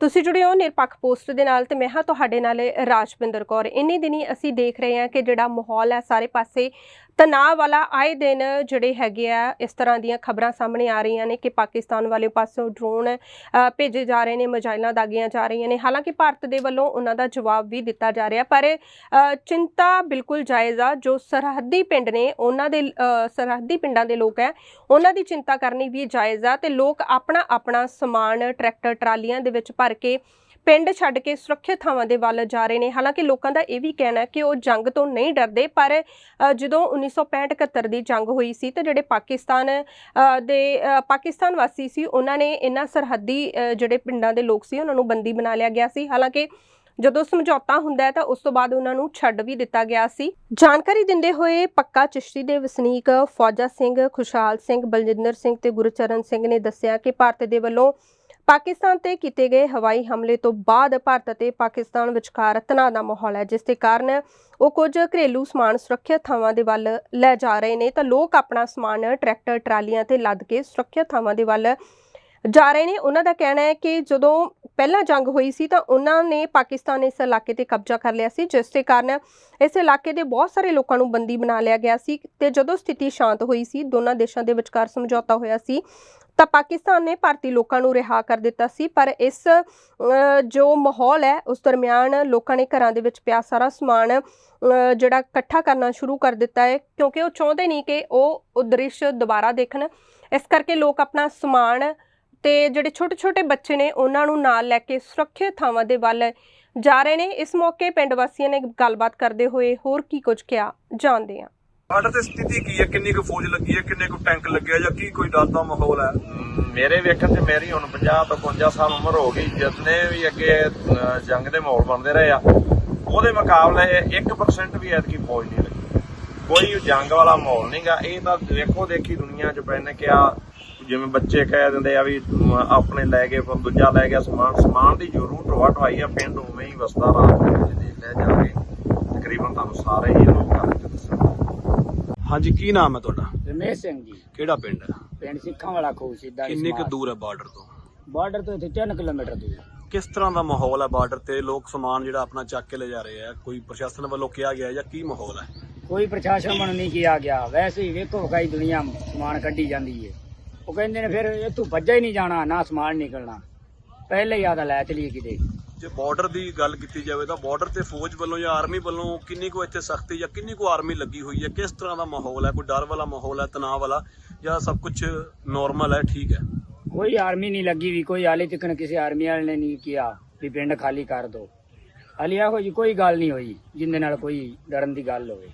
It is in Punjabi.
ਤੁਸੀਂ ਜੁੜੇ ਹੋ ਨਿਰਪੱਖ ਪੋਸਟ ਦੇ ਨਾਲ ਤੇ ਮੈਂ ਹਾਂ ਤੁਹਾਡੇ ਨਾਲ ਰਾਜਵਿੰਦਰ ਕੌਰ। ਇੰਨੇ ਦਿਨੀ ਅਸੀਂ ਦੇਖ ਰਹੇ ਹਾਂ ਕਿ ਜਿਹੜਾ ਮਾਹੌਲ ਹੈ ਸਾਰੇ ਪਾਸੇ ਤਣਾਅ ਵਾਲਾ ਆਏ ਦਿਨ ਜਿਹੜੇ ਹੈਗੇ ਆ, ਇਸ ਤਰ੍ਹਾਂ ਦੀਆਂ ਖਬਰਾਂ ਸਾਹਮਣੇ ਆ ਰਹੀਆਂ ਨੇ ਕਿ ਪਾਕਿਸਤਾਨ ਵਾਲੇ ਪਾਸੋਂ ਡਰੋਨ ਭੇਜੇ ਜਾ ਰਹੇ ਨੇ, ਮਜਾਇਲਾਂ ਦਾਗੀਆਂ ਜਾ ਰਹੀਆਂ ਨੇ। ਹਾਲਾਂਕਿ ਭਾਰਤ ਦੇ ਵੱਲੋਂ ਉਹਨਾਂ ਦਾ ਜਵਾਬ ਵੀ ਦਿੱਤਾ ਜਾ ਰਿਹਾ, ਪਰ ਚਿੰਤਾ ਬਿਲਕੁਲ ਜਾਇਜ਼ ਆ। ਜੋ ਸਰਹੱਦੀ ਪਿੰਡ ਨੇ, ਉਹਨਾਂ ਦੇ ਸਰਹੱਦੀ ਪਿੰਡਾਂ ਦੇ ਲੋਕ ਹੈ, ਉਹਨਾਂ ਦੀ ਚਿੰਤਾ ਕਰਨੀ ਵੀ ਜਾਇਜ਼ ਆ ਤੇ ਲੋਕ ਆਪਣਾ ਆਪਣਾ ਸਮਾਨ, ਟਰੈਕਟਰ, ਟਰਾਲੀਆਂ ਦੇ ਵਿੱਚ ਭਰ ਕੇ ਪਿੰਡ ਛੱਡ ਕੇ ਸੁਰੱਖਿਅਤ ਥਾਵਾਂ ਦੇ ਵੱਲ ਜਾ ਰਹੇ ਨੇ। ਹਾਲਾਂਕਿ ਲੋਕਾਂ ਦਾ ਇਹ ਵੀ ਕਹਿਣਾ ਹੈ ਕਿ ਉਹ ਜੰਗ ਤੋਂ ਨਹੀਂ ਡਰਦੇ ਪਰ ਅ, ਜਦੋਂ 1965-71 ਦੀ ਜੰਗ ਹੋਈ ਸੀ ਤੇ ਜਿਹੜੇ ਪਾਕਿਸਤਾਨ ਦੇ ਪਾਕਿਸਤਾਨ ਵਾਸੀ ਸੀ ਉਹਨਾਂ ਨੇ ਇਹਨਾਂ ਸਰਹੱਦੀ ਜਿਹੜੇ ਪਿੰਡਾਂ ਦੇ ਲੋਕ ਸੀ ਉਹਨਾਂ ਨੂੰ ਬੰਦੀ ਬਣਾ ਲਿਆ ਗਿਆ ਸੀ। ਹਾਲਾਂਕਿ ਜਦੋਂ ਸਮਝੌਤਾ ਹੁੰਦਾ ਹੈ ਤਾਂ ਉਸ ਤੋਂ ਬਾਅਦ ਉਹਨਾਂ ਨੂੰ ਛੱਡ ਵੀ ਦਿੱਤਾ ਗਿਆ ਸੀ। ਜਾਣਕਾਰੀ ਦਿੰਦੇ ਹੋਏ ਪੱਕਾ ਚਿਸ਼ਤੀ ਦੇ ਵਸਨੀਕ ਫੌਜਾ ਸਿੰਘ ਖੁਸ਼ਹਾਲ ਸਿੰਘ ਬਲਜਿੰਦਰ ਸਿੰਘ ਤੇ ਗੁਰਚਰਨ ਸਿੰਘ ਨੇ ਦੱਸਿਆ ਕਿ ਭਾਰਤ ਦੇ ਵੱਲੋਂ ਪਾਕਿਸਤਾਨ ਤੇ ਕੀਤੇ ਗਏ ਹਵਾਈ ਹਮਲੇ ਤੋਂ ਬਾਅਦ ਭਾਰਤ ਅਤੇ ਪਾਕਿਸਤਾਨ ਵਿਚਕਾਰ ਤਣਾਅ ਦਾ ਮਾਹੌਲ ਹੈ, ਜਿਸ ਦੇ ਕਾਰਨ ਉਹ ਕੁਝ ਘਰੇਲੂ ਸਮਾਨ ਸੁਰੱਖਿਅਤ ਥਾਵਾਂ ਦੇ ਵੱਲ ਲੈ ਜਾ ਰਹੇ ਨੇ। ਤਾਂ ਲੋਕ ਆਪਣਾ ਸਮਾਨ, ਟਰੈਕਟਰ, ਟਰਾਲੀਆਂ ਤੇ ਲੱਦ ਕੇ ਸੁਰੱਖਿਅਤ ਥਾਵਾਂ ਦੇ ਵੱਲ ਜਾ ਰਹੇ ਨੇ। ਉਹਨਾਂ ਦਾ ਕਹਿਣਾ ਹੈ ਕਿ ਜਦੋਂ ਪਹਿਲਾਂ ਜੰਗ ਹੋਈ ਸੀ ਤਾਂ ਉਹਨਾਂ ਨੇ ਪਾਕਿਸਤਾਨ ਇਸ ਇਲਾਕੇ ਤੇ ਕਬਜ਼ਾ ਕਰ ਲਿਆ ਸੀ, ਜਿਸ ਦੇ ਕਾਰਨ ਇਸ ਇਲਾਕੇ ਦੇ ਬਹੁਤ ਸਾਰੇ ਲੋਕਾਂ ਨੂੰ ਬੰਦੀ ਬਣਾ ਲਿਆ ਗਿਆ ਸੀ ਤੇ ਜਦੋਂ ਸਥਿਤੀ ਸ਼ਾਂਤ ਹੋਈ ਸੀ, ਦੋਨਾਂ ਦੇਸ਼ਾਂ ਦੇ ਵਿਚਕਾਰ ਸਮਝੌਤਾ ਹੋਇਆ ਸੀ ਤਾਂ ਪਾਕਿਸਤਾਨ ਨੇ ਭਾਰਤੀ ਲੋਕਾਂ ਨੂੰ ਰਿਹਾ ਕਰ ਦਿੱਤਾ ਸੀ, ਪਰ ਇਸ ਜੋ ਮਾਹੌਲ ਹੈ, ਉਸ ਦਰਮਿਆਨ ਲੋਕਾਂ ਨੇ ਘਰਾਂ ਦੇ ਵਿੱਚ ਪਿਆ ਸਾਰਾ ਸਮਾਨ ਜਿਹੜਾ ਇਕੱਠਾ ਕਰਨਾ ਸ਼ੁਰੂ ਕਰ ਦਿੱਤਾ ਹੈ, ਕਿਉਂਕਿ ਉਹ ਚਾਹੁੰਦੇ ਨਹੀਂ ਕਿ ਉਹ ਉਹ ਦ੍ਰਿਸ਼ ਦੁਬਾਰਾ ਦੇਖਣ। ਇਸ ਕਰਕੇ ਲੋਕ ਆਪਣਾ ਸਮਾਨ ਤੇ ਜਿਹੜੇ ਛੋਟੇ ਛੋਟੇ ਬੱਚੇ ਨੇ, ਉਹਨਾਂ ਨੂੰ ਨਾਲ ਲੈ ਕੇ ਸੁਰੱਖਿਅਤ ਥਾਵਾਂ ਦੇ ਵੱਲ ਜਾ ਰਹੇ ਨੇ। ਇਸ ਮੌਕੇ ਪਿੰਡ ਵਾਸੀਆਂ ਨੇ ਗੱਲਬਾਤ ਕਰਦੇ ਹੋਏ ਹੋਰ ਕੀ ਕੁਝ ਕਿਹਾ, ਜਾਣਦੇ ਹਾਂ। ਬਾਰਡਰ ਤੇ ਸਥਿਤੀ ਕੀ ਹੈ? ਕਿੰਨੀ ਕੁ ਫੌਜ ਲੱਗੀ ਹੈ? ਕਿੰਨੇ ਕੁ ਟੈਂਕ ਲੱਗਿਆ ਜਾਂ ਕੀ ਕੋਈ ਡਰ ਦਾ ਮਾਹੌਲ ਹੈ? ਮੇਰੇ ਵੇਖਣ ਤੇ ਮੇਰੀ ਹੁਣ 50 ਤੋਂ 55 ਸਾਲ ਉਮਰ ਹੋ ਗਈ। ਜਿਤਨੇ ਵੀ ਅੱਗੇ ਜੰਗ ਦੇ ਮਾਹੌਲ ਬਣਦੇ ਰਹੇ ਆ, ਉਹਦੇ ਮੁਕਾਬਲੇ 1% ਵੀ ਐਤਕੀ ਫੌਜ ਨਹੀਂ ਲੱਗੀ। ਕੋਈ ਜੰਗ ਵਾਲਾ ਮਾਹੌਲ ਨਹੀਂਗਾ ਇਹ ਤਾਂ ਦੇਖੋ, ਦੇਖੀ ਦੁਨੀਆ 'ਚ ਪੈਨੇ ਕਿਹਾ ਜਿਵੇਂ ਬੱਚੇ ਕਹਿ ਦਿੰਦੇ ਆ ਵੀ ਆਪਣੇ ਲੈ ਗਏ, ਫਿਰ ਦੂਜਾ ਲੈ ਗਿਆ ਸਮਾਨ। ਸਮਾਨ ਦੀ ਜ਼ਰੂਰ ਰੂਟ ਵਟਵਾਈ ਆ। ਪਿੰਡ ਉਵੇਂ ਹੀ ਵਸਦਾ ਰਾਤ ਦੇ ਲੈ ਜਾ ਕੇ ਤਕਰੀਬਨ ਤੁਹਾਨੂੰ ਸਾਰੇ ਹੀ ਲੋਕਾਂ ਹਾਂਜੀ ਕੀ ਨਾਮ ਹੈ ਤੁਹਾਡਾ? ਰਮੇਸ਼ ਸਿੰਘ ਜੀ। ਕਿਹੜਾ ਪਿੰਡ? ਹੈ ਪਿੰਡ ਸਿੱਖਾਂ ਵਾਲਾ ਖੂਹ ਸਿੱਧਾ ਕਿੰਨੇ ਕੁ ਦੂਰ ਹੈ ਬਾਰਡਰ ਤੋਂ? ਬਾਰਡਰ ਤੋਂ ਇੱਥੇ 3 ਕਿਲੋਮੀਟਰ ਦੂਰ। ਕਿਸ ਤਰ੍ਹਾਂ ਦਾ ਮਾਹੌਲ ਹੈ ਬਾਰਡਰ ਤੇ? ਲੋਕ ਸਮਾਨ ਜਿਹੜਾ ਆਪਣਾ ਚੱਕ ਕੇ ਲੈ ਜਾ ਰਹੇ ਆ। ਕੋਈ ਪ੍ਰਸ਼ਾਸਨ ਵੱਲੋਂ ਕਿਹਾ ਗਿਆ ਜਾਂ ਕੀ ਮਾਹੌਲ ਹੈ? ਕੋਈ ਪ੍ਰਸ਼ਾਸਨ ਵੱਲੋਂ ਨਹੀਂ ਕੀਤਾ ਗਿਆ। ਵੈਸੇ ਹੀ ਵੇਖੋ ਵਿਖਾਈ ਦੁਨੀਆ ਸਮਾਨ ਕੱਢੀ ਜਾਂਦੀ ਏ। ਉਹ ਕਹਿੰਦੇ ਨੇ ਫਿਰ ਇੱਥੋਂ ਭੱਜਾ ਹੀ ਨਹੀਂ ਜਾਣਾ ਨਾ ਸਮਾਨ ਨਿਕਲਣਾ। ਪਹਿਲੇ ਹੀ ਆਦਾ ਲੈ ਚਲੀਏ ਕਿਤੇ। ਜੇ ਬਾਰਡਰ ਦੀ ਗੱਲ ਕੀਤੀ ਜਾਵੇ ਤਾਂ ਬਾਰਡਰ ਤੇ ਫੌਜ ਵੱਲੋਂ ਜਾਂ ਆਰਮੀ ਵੱਲੋਂ ਕਿੰਨੀ ਕੁ ਇੱਥੇ ਸਖਤੀ ਜਾਂ ਕਿੰਨੀ ਕੁ ਆਰਮੀ ਲੱਗੀ ਹੋਈ ਹੈ? ਕਿਸ ਤਰ੍ਹਾਂ ਦਾ ਮਾਹੌਲ ਹੈ? ਕੋਈ ਡਰ ਵਾਲਾ ਮਾਹੌਲ ਹੈ, ਤਣਾਅ ਵਾਲਾ ਜਾਂ ਸਭ ਕੁਝ ਨਾਰਮਲ ਹੈ, ਠੀਕ ਹੈ? ਕੋਈ ਆਰਮੀ ਨਹੀਂ ਲੱਗੀ ਵੀ, ਕੋਈ ਹਾਲੇ ਤੱਕ ਕਿਸੇ ਆਰਮੀ ਵਾਲੇ ਨੇ ਨਹੀਂ ਕਿਹਾ ਵੀ ਪਿੰਡ ਖਾਲੀ ਕਰ ਦਿਓ ਹਾਲੇ ਇਹੋ ਜੀ ਕੋਈ ਗੱਲ ਨਹੀਂ ਹੋਈ, ਜਿੰਦੇ ਨਾਲ ਕੋਈ ਡਰਨ ਦੀ ਗੱਲ ਹੋਵੇ।